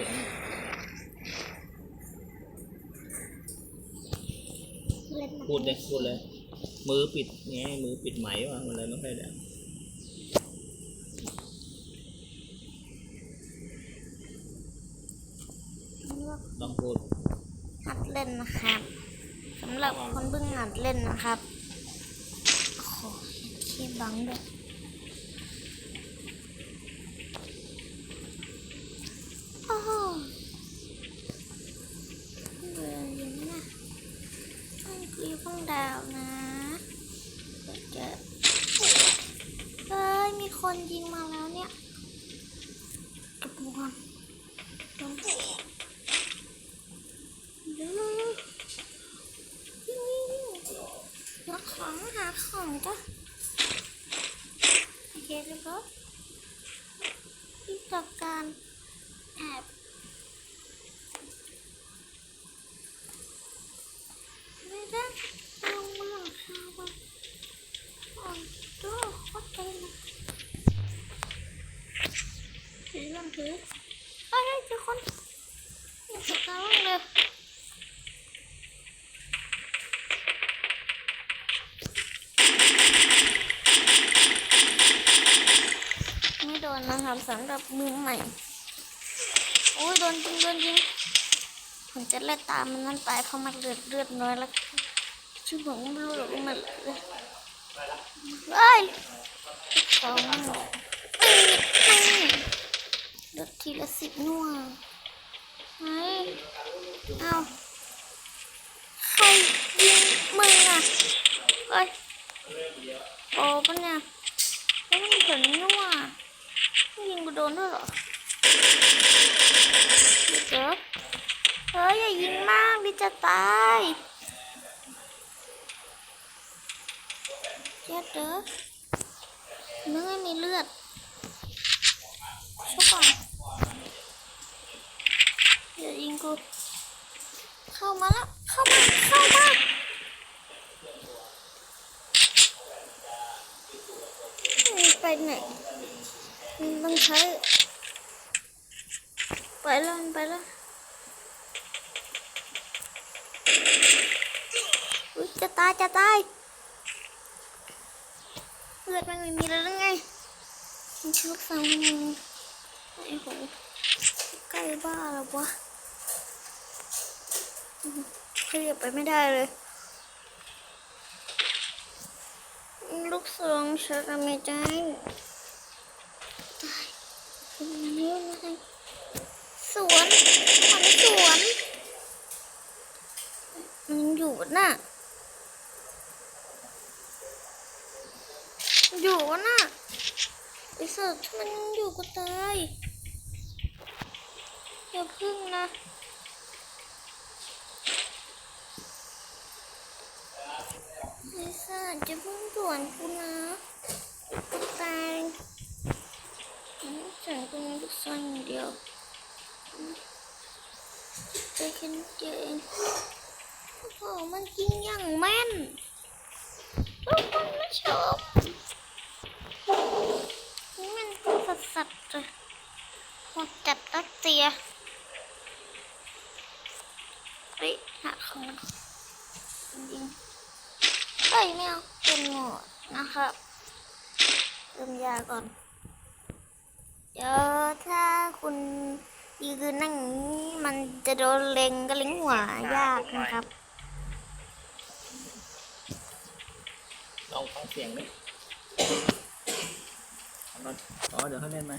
สียงพูดเลยพูดเลย มือปิดไงมือปิดไหมวะมันเลยไม่ค่อยดังต้องพูดหัดเล่นนะครับสำหรับคนเพิ่งหัดเล่นนะครับโอ้โหขี้บังด้วยโอ้โหเบื่ออยู่นะต้องคือต้องดาวนะเดี๋ยวเจอเฮ้ยมี คนยิงมาแล้วเนี่ยกระปุกอนโดนเดี๋ยวเลยหาของหาของจ้ะโอเคแล้วก็ที่ต่อการแอบไม่ได้ลงบนหลังคาว่ะอ๋อตัวโคตรเต็มเลย ถือลองถือเฮ้ยเจอคนอย่าสกาวเลยไม่โดนนะครับสำหรับมือใหม่ โอ้ยโดนจริงโดนจริงผมจะไล่ตามมันนั่นไปเพราะมันเลือดเลือดน้อยแล้วชื่อผมไม่รู้หรอกมันเลยเฮ้ยสองเอ้ยไม่เลือ ทีละสิบนัวเฮ้ยเอาใครยิงมึงอะเฮ้ยโอ้ปะเนี่ยแล้วมันเห็นนี่ว่ายิงกูโดนด้วยเหรอเดี๋ยวเฮ้ยอย่ายิงมากดิจะตายเจ็ดเด้อมึงไม่มีเลือดช่วยก่อน อย่ายิงกู เข้ามาแล้ว เข้ามา เข้ามาไปไหนมึงต้องใช้ไปแล้วไปแล้วอุ๊ยจะตายจะตายเลือดมันไม่มีแล้วไงมันชื่อลูกสาวมึง ไอ้โหใกล้บ้าแล้ววะขยับไปไม่ได้เลย ลูกสองฉันไม่ได้ตายนยังไงสวนมันสวน มันอยู่น่ะ อยู่น่ะ ไอ้สัตว์มันยังอยู่ก็ตายอย่าพึ่งนะไอ้สัตว์จะพึ่งสวนกูนะกูตายฉันเป็นลูกซองอย่างเดียวเจอแค่นิดเดียวเองโอ้โหมันยิงอย่างแม่นทุกคนไม่ชมนี่มัน สัสสัสๆเลยหมดจัดรัสเซียเฮ้ยหาของมันยิงเฮ้ยไม่เอาเป็นหมดนะครับเติมยาก่อน เดี๋ยวถ้าคุณยืนนั่งอย่างนี้มันจะโดนเล็งกระลิงหัวยากนะครับ ลองฟังเสียงดิเอาก่อน อ๋อเดี๋ยวเขาเล่นไหม